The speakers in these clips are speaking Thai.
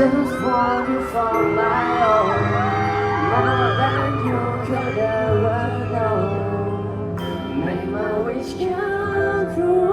just want you for my own, more than you could ever know. Make my wish come true.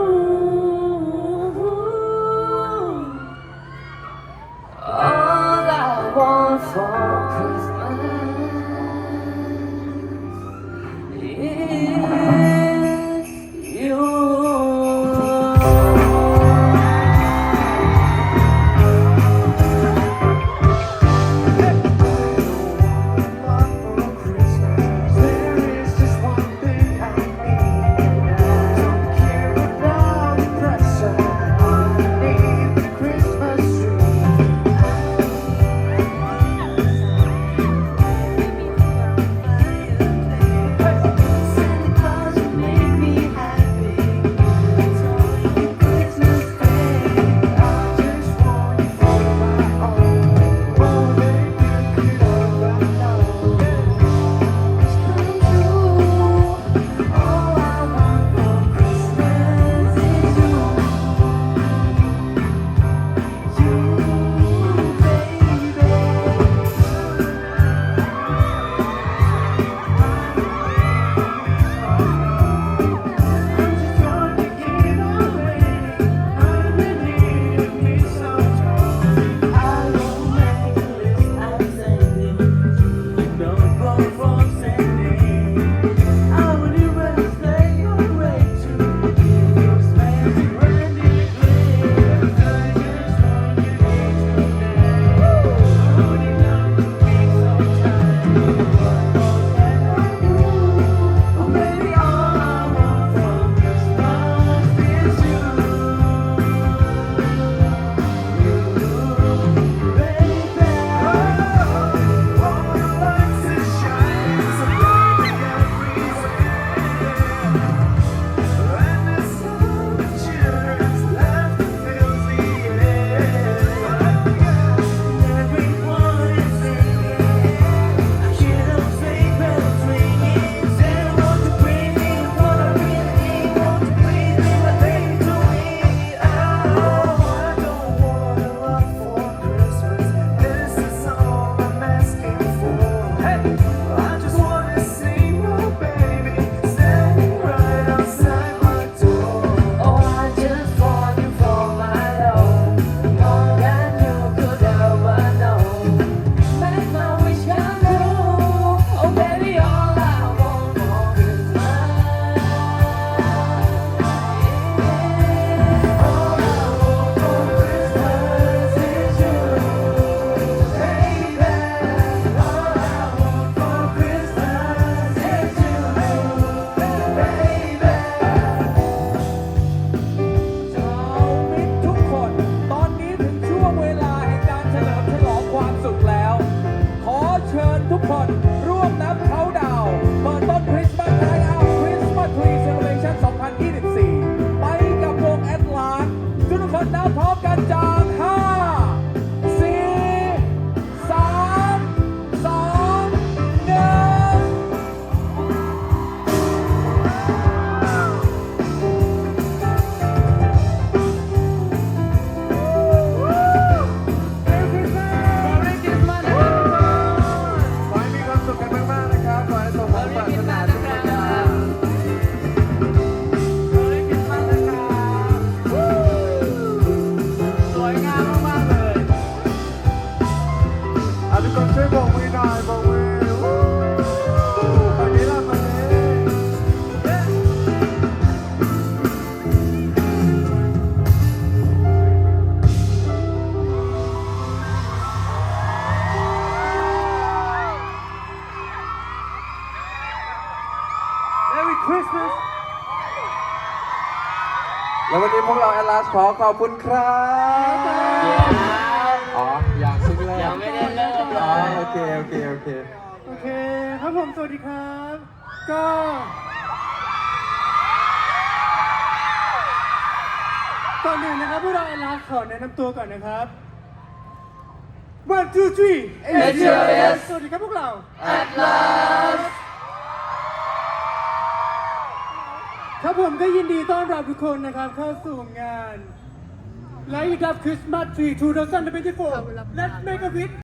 แล้ววันนี้พวกเราแอลลาสขอขอบคุณครับอ๋ออยางซึ่งแรกยังไม่เริ่มอ๋อโอเค โอเค โอเค โอเค ครับผม สวัสดีครับ ก็ก่อนอื่นนะครับพวกเราเอลลาขอแนะนำตัวก่อนนะครับ one two three เอเชียสวัสดีครับพวกเรา แอลลาส ครับผมก็ยินดีต้อนรับทุกคนนะครับ เข้าสู่งาน Light Up Christmas Tree 2024 Let's make a wish